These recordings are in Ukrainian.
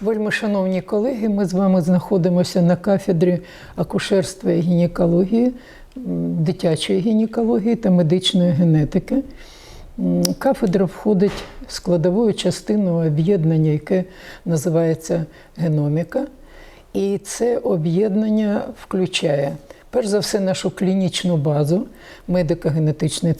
Вельми шановні колеги, ми з вами знаходимося на кафедрі акушерства і гінекології, дитячої гінекології та медичної генетики. Кафедра входить складовою частиною об'єднання, яке називається геноміка. І це об'єднання включає перш за все нашу клінічну базу, медико-генетичний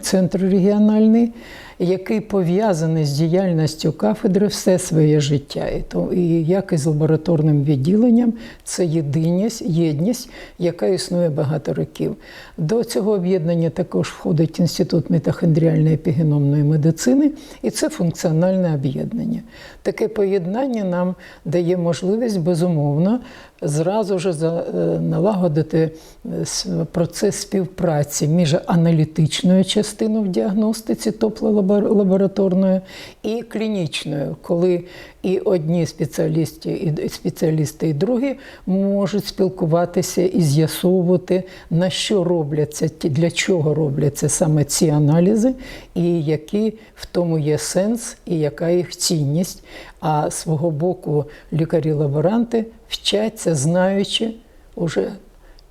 центр регіональний, який пов'язаний з діяльністю кафедри все своє життя. І, то, і як і з лабораторним відділенням, це єдиність, єдність, яка існує багато років. До цього об'єднання також входить Інститут мітохондріальної епігеномної медицини, і це функціональне об'єднання. Таке поєднання нам дає можливість безумовно зразу ж е, налагодити е, процес співпраці між аналітичною частиною в діагностиці, тобто лабораторною, і клінічною, коли і одні спеціалісти, і спеціалісти, і другі можуть спілкуватися і з'ясовувати, на що робляться ті, для чого робляться саме ці аналізи, і який в тому є сенс, і яка їх цінність. А свого боку лікарі-лаборанти вчаться, знаючи уже,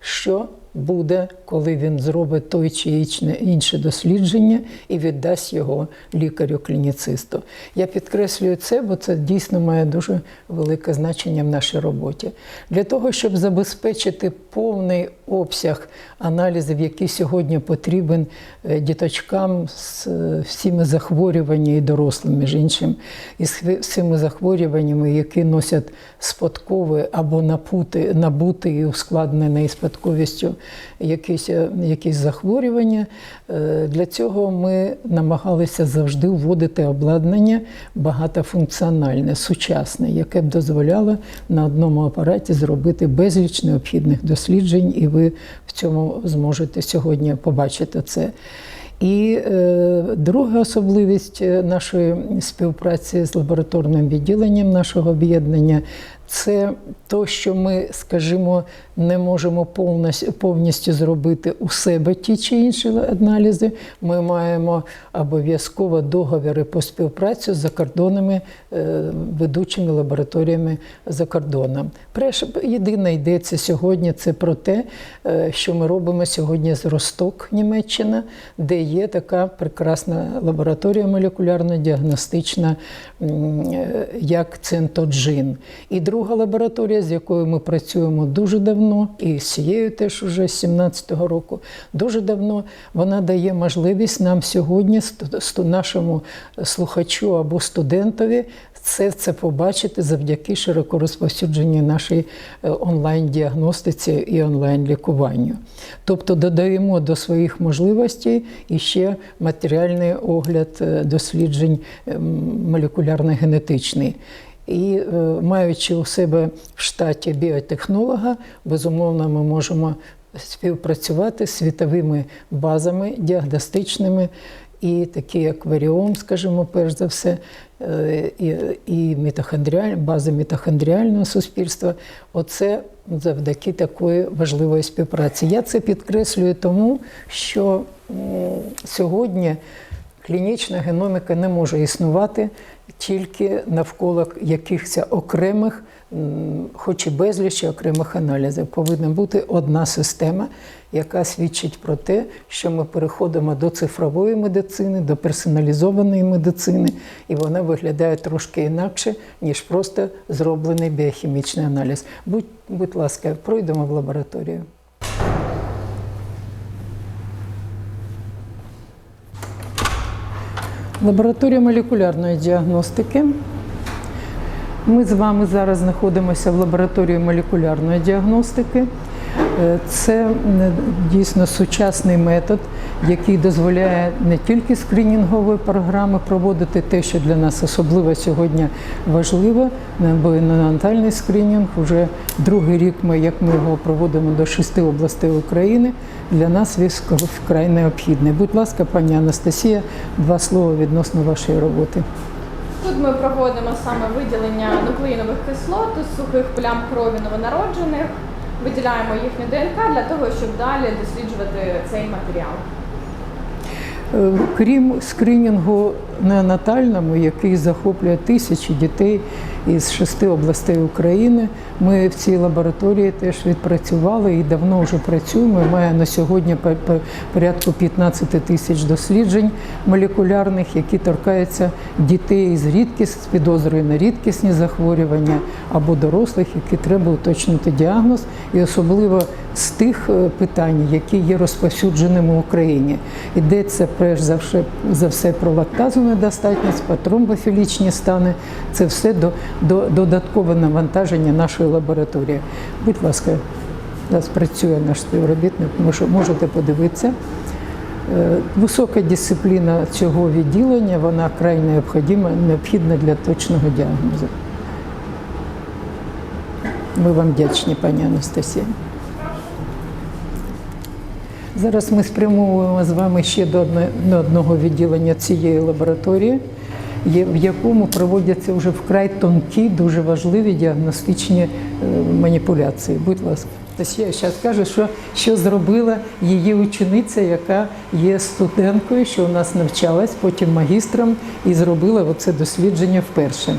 що буде, коли він зробить той чи інше дослідження і віддасть його лікарю-клініцисту. Я підкреслюю це, бо це дійсно має дуже велике значення в нашій роботі. Для того, щоб забезпечити повний обсяг аналізів, який сьогодні потрібен е, діточкам з е, всіми захворюваннями і дорослим, між іншим, і з всіми захворюваннями, які носять спадкове або напути, набути і ускладнене спадковістю якісь, е, якісь захворювання. Е, Для цього ми намагалися завжди вводити обладнання багатофункціональне, сучасне, яке б дозволяло на одному апараті зробити безліч необхідних досліджень, і ви в цьому зможете сьогодні побачити це. І е, друга особливість е, нашої співпраці з лабораторним відділенням нашого об'єднання це то, що ми, скажімо, не можемо повністю, зробити у себе ті чи інші аналізи. Ми маємо обов'язково договори по співпраці з закордонними е, ведучими лабораторіями за кордоном. Єдине йдеться сьогодні це про те, е, що ми робимо сьогодні з Росток, Німеччина, де є така прекрасна лабораторія молекулярно-діагностична, е, як Центоджин. І друга лабораторія, з якою ми працюємо дуже давно, і з цією теж уже з 17-го року, дуже давно вона дає можливість нам сьогодні, нашому слухачу або студентові, це, це побачити завдяки широко розповсюдженій нашій е, онлайн-діагностиці і онлайн-лікуванню. Тобто додаємо до своїх можливостей іще матеріальний огляд е, досліджень ем, молекулярно-генетичний. І е, маючи у себе в штаті біотехнолога, безумовно, ми можемо співпрацювати з світовими базами діагностичними, і такі як Варіом, скажімо, перш за все, е, і, мітохондріаль, бази мітохондріального суспільства. Оце завдяки такої важливої співпраці. Я це підкреслюю тому, що сьогодні клінічна геноміка не може існувати тільки навколо якихось окремих, хоч і безліч окремих аналізів. Повинна бути одна система, яка свідчить про те, що ми переходимо до цифрової медицини, до персоналізованої медицини, і вона виглядає трошки інакше, ніж просто зроблений біохімічний аналіз. Будь, будь ласка, пройдемо в лабораторію. Лабораторія молекулярної діагностики. Ми з вами зараз знаходимося в лабораторії молекулярної діагностики. Е, Це дійсно сучасний метод, який дозволяє не тільки скринінгові програми проводити те, що для нас особливо сьогодні важливо, бо неонатальний скринінг вже другий рік ми, як ми його проводимо до шести областей України. Для нас він вкрай необхідний. Будь ласка, пані Анастасія, два слова відносно вашої роботи. Тут ми проводимо саме виділення нуклеїнових кислот сухих плям крові новонароджених, виділяємо їхню ДНК для того, щоб далі досліджувати цей матеріал. Е, Крім скринінгу неонатальному, який захоплює тисячі дітей із шести областей України. Ми в цій лабораторії теж відпрацювали і давно вже працюємо. Має на сьогодні по- по- порядку 15 тисяч досліджень молекулярних, які торкаються дітей з рідкість, з підозрою на рідкісні захворювання або дорослих, які треба уточнити діагноз, і особливо з тих е, питань, які є розповсюдженими в Україні. Йдеться перш за все, за все про лактазну недостатність, про тромбофілічні стани. Це все до, до додаткове навантаження нашої лабораторії. Будь ласка, зараз працює наш співробітник, може- можете подивитися. Е, Висока дисципліна цього відділення, вона край необхідна, необхідна для точного діагнозу. Ми вам вдячні, пані Анастасія. Зараз ми спрямовуємо з вами ще до одного відділення цієї лабораторії, в якому проводяться вже вкрай тонкі, дуже важливі діагностичні е, маніпуляції. Будь ласка. Анастасія зараз каже, що, що зробила її учениця, яка є студенткою, що у нас навчалась, потім магістром, і зробила оце дослідження вперше.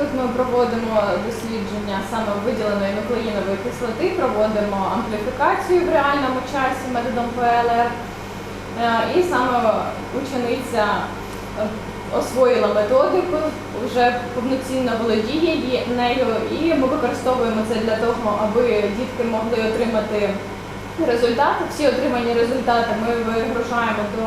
Тут ми проводимо дослідження саме виділеної нуклеїнової кислоти, проводимо ампліфікацію в реальному часі методом ПЛР. Е, І саме учениця е, освоїла методику, вже повноцінно володіє нею, і ми використовуємо це для того, аби дітки могли отримати результати. Всі отримані результати ми вигружаємо до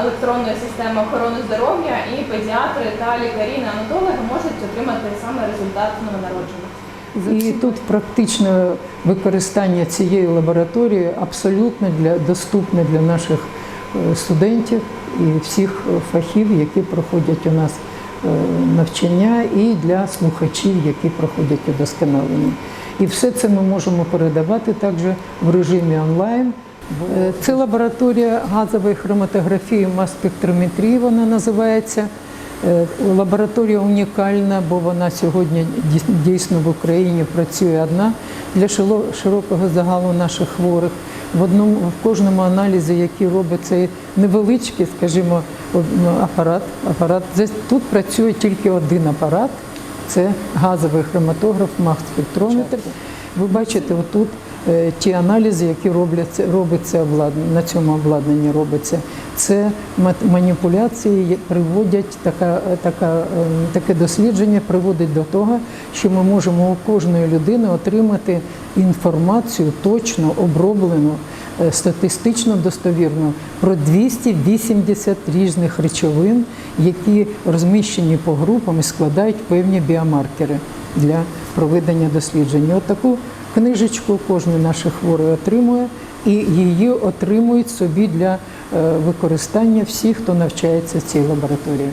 електронної системи охорони здоров'я, і педіатри та лікарі-неонатологи можуть отримати саме результат новонароджених. І тут практичне використання цієї лабораторії абсолютно для, доступне для наших е, студентів і всіх е, фахів, які проходять у нас е, навчання, і для слухачів, які проходять удосконалення. І все це ми можемо передавати також в режимі онлайн. Е, Це лабораторія газової хроматографії мас-спектрометрії, вона називається. Е, Лабораторія унікальна, бо вона сьогодні дійсно в Україні працює одна для широкого загалу наших хворих. В одному в кожному аналізі, який робить цей невеличкий, скажімо, ну, апарат. апарат. Тут працює тільки один апарат. Це газовий хроматограф, мах-спектрометр. Ви бачите, отут ті аналізи, які робляться, робиться обладнання, на цьому обладнанні робиться. Це маніпуляції приводять така, е, така, е, таке дослідження приводить до того, що ми можемо у кожної людини отримати інформацію точно оброблену, е, статистично достовірну про 280 різних речовин, які розміщені по групам і складають певні біомаркери для проведення досліджень. От таку книжечку кожен наш хворий отримує, і її отримують собі для е, використання всі, хто навчається в цій лабораторії.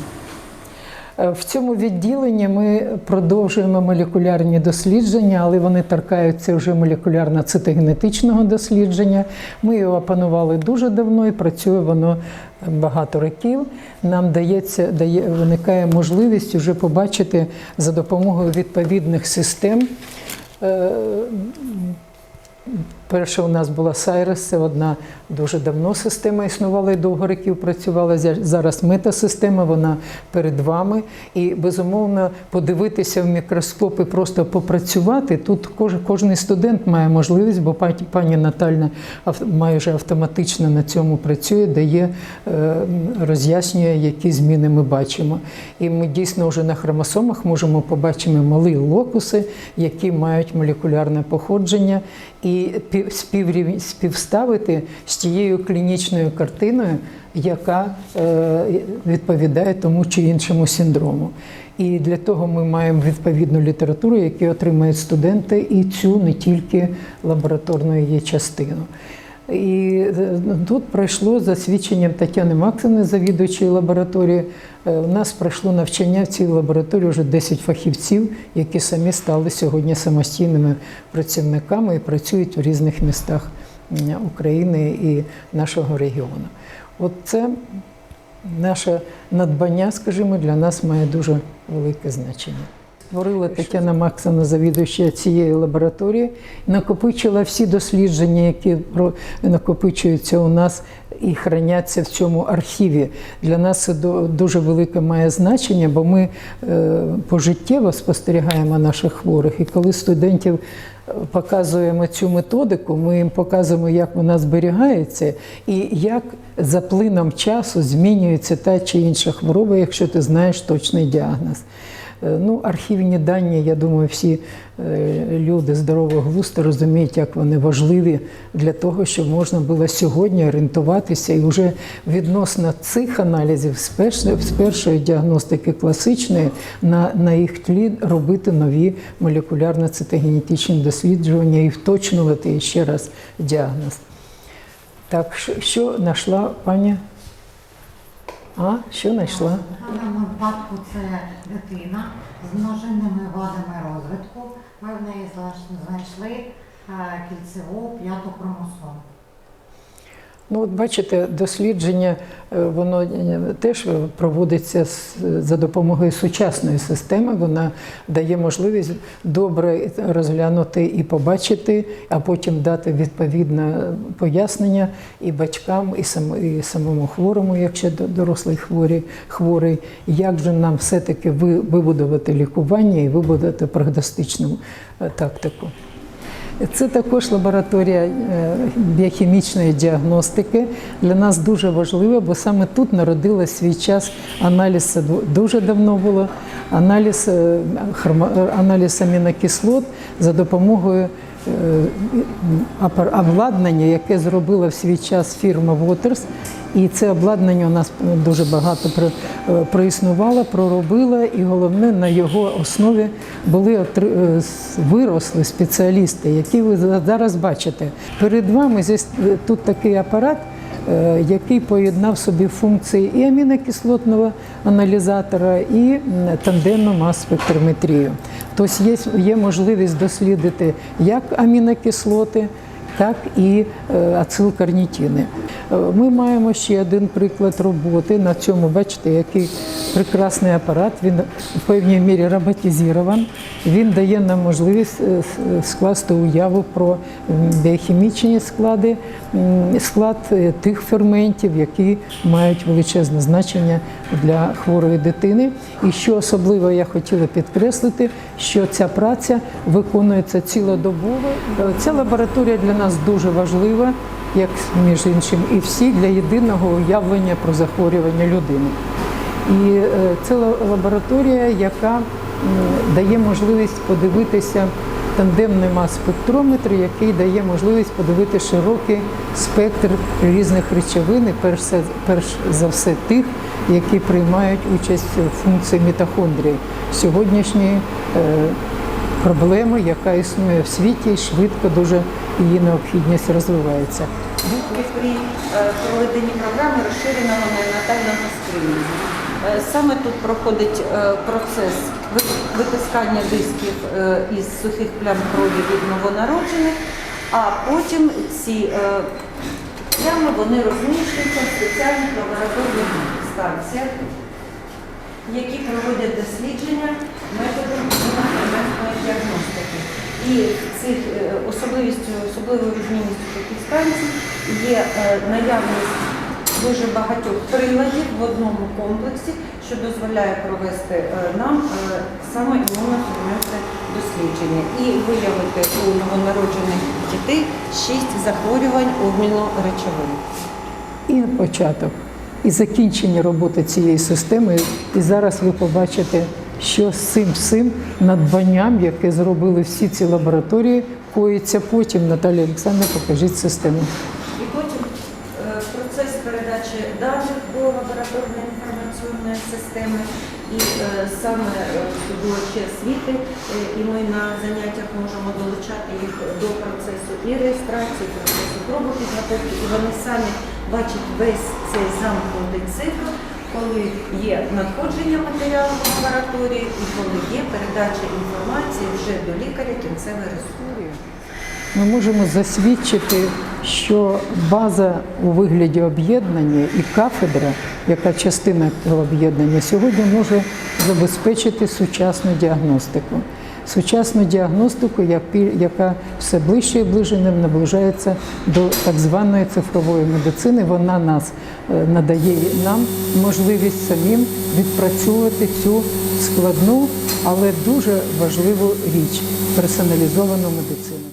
Е, В цьому відділенні ми продовжуємо молекулярні дослідження, але вони торкаються вже молекулярно-цитогенетичного дослідження. Ми його опанували дуже давно і працює воно багато років. Нам дається, дає, виникає можливість вже побачити за допомогою відповідних систем. Е, Перша у нас була Сайрес, це одна дуже давно система існувала і довго років працювала. Зараз метасистема, вона перед вами. І безумовно подивитися в мікроскоп і просто попрацювати. Тут кож, кожен студент має можливість, бо пані, Натальна майже автоматично на цьому працює, дає, е, роз'яснює, які зміни ми бачимо. І ми дійсно вже на хромосомах можемо побачити малі локуси, які мають молекулярне походження, і пі- співрів- співставити з тією клінічною картиною, яка е, відповідає тому чи іншому синдрому. І для того ми маємо відповідну літературу, яку отримають студенти, і цю не тільки лабораторну її частину. І е, тут пройшло за свідченням Тетяни Максимни, завідувачої лабораторії. е, У нас пройшло навчання в цій лабораторії вже 10 фахівців, які самі стали сьогодні самостійними працівниками і працюють в різних містах України і нашого регіону. От це наше надбання, скажімо, для нас має дуже велике значення. Створила Тетяна Максимовна, завідуюча цієї лабораторії, накопичила всі дослідження, які накопичуються у нас і храняться в цьому архіві. Для нас це дуже велике має значення, бо ми е, пожиттєво спостерігаємо наших хворих. І коли студентів показуємо цю методику, ми їм показуємо, як вона зберігається, і як за плином часу змінюється та чи інша хвороба, якщо ти знаєш точний діагноз. Е, Ну, архівні дані, я думаю, всі е, люди здорового глузду розуміють, як вони важливі для того, щоб можна було сьогодні орієнтуватися і вже відносно цих аналізів з першої, з першої діагностики класичної на, на їх тлі робити нові молекулярно-цитогенетичні дослідження і вточнювати ще раз діагноз. Так, що знайшла пані? А, що знайшла? В даному випадку це дитина з множинними вадами розвитку. Ми в неї знайшли е, кільцеву п'яту хромосому. Ну, от бачите, дослідження е, воно е, теж проводиться за допомогою сучасної системи. Вона дає можливість добре розглянути і побачити, а потім дати відповідне пояснення і батькам, і, самому хворому, якщо до- дорослий хворий, хворий, як же нам все-таки ви- вибудувати лікування і вибудувати прогностичну е, тактику. Це також лабораторія е, біохімічної діагностики. Для нас дуже важливо, бо саме тут народила свій час аналіз дуже давно було. Аналіз, е, аналіз амінокислот за допомогою обладнання, яке зробила в свій час фірма Waters. І це обладнання у нас дуже багато е, проіснувало, проробило, і головне на його основі були е, виросли спеціалісти, які ви за- зараз бачите. Перед вами е, тут такий апарат, е, який поєднав собі функції і амінокислотного аналізатора, і тандемну мас-спектрометрію. Тобто є, є можливість дослідити як амінокислоти, так і е, ацилкарнітіни. Е, Ми маємо ще один приклад роботи. На цьому бачите, який прекрасний апарат. Він в певній мірі роботизований. Він дає нам можливість е, скласти уяву про біохімічні склади, склад е, тих ферментів, які мають величезне значення для хворої дитини. І що особливо я хотіла підкреслити, що ця праця виконується цілодобово. Е, Ця лабораторія для нас дуже важлива, як між іншим, і всі для єдиного уявлення про захворювання людини. І е, це лабораторія, яка дає можливість подивитися тандемний мас-спектрометр, який дає можливість подивити широкий спектр різних речовин, перш, за- все тих, які приймають участь в функції мітохондрії сьогоднішньої е, проблеми, яка існує в світі, швидко дуже її необхідність розвивається. При е, проведенні програми розширеного неонатального скринінгу. Е, Саме тут проходить е, процес витискання дисків із сухих плям крові від новонароджених, а потім ці плями вони розміщуються в спеціальних лабораторних станціях, які проводять дослідження методом діагностики. І цих е, особливістю, особливою відмінністю таких станцій є е, наявність дуже багатьох приладів в одному комплексі, що дозволяє провести е, нам саме імуногенетичне дослідження і виявити у новонароджених дітей шість захворювань обміну речовин. і початок, і закінчення роботи цієї системи. І зараз ви побачите, що з цим всім надбанням, яке зробили всі ці лабораторії, коїться потім. Наталія Олександровна, покажіть систему. І потім е, процес передачі даних до лабораторної інформаційної системи. І е, саме е, здобувачі освіти, е, і ми на заняттях можемо долучати їх до процесу і реєстрації, і процесу пробу підготовки, і вони самі бачать весь цей замкнутий цикл, коли є надходження матеріалу в лабораторії і коли є передача інформації вже до лікаря кінцевої результат. Ми можемо засвідчити, що база у вигляді об'єднання і кафедра, яка частина цього об'єднання, сьогодні може забезпечити сучасну діагностику. Сучасну діагностику, яка все ближче і ближче наближається до так званої цифрової медицини. Вона нас е, надає нам можливість самим відпрацьовувати цю складну, але дуже важливу річ персоналізовану медицину.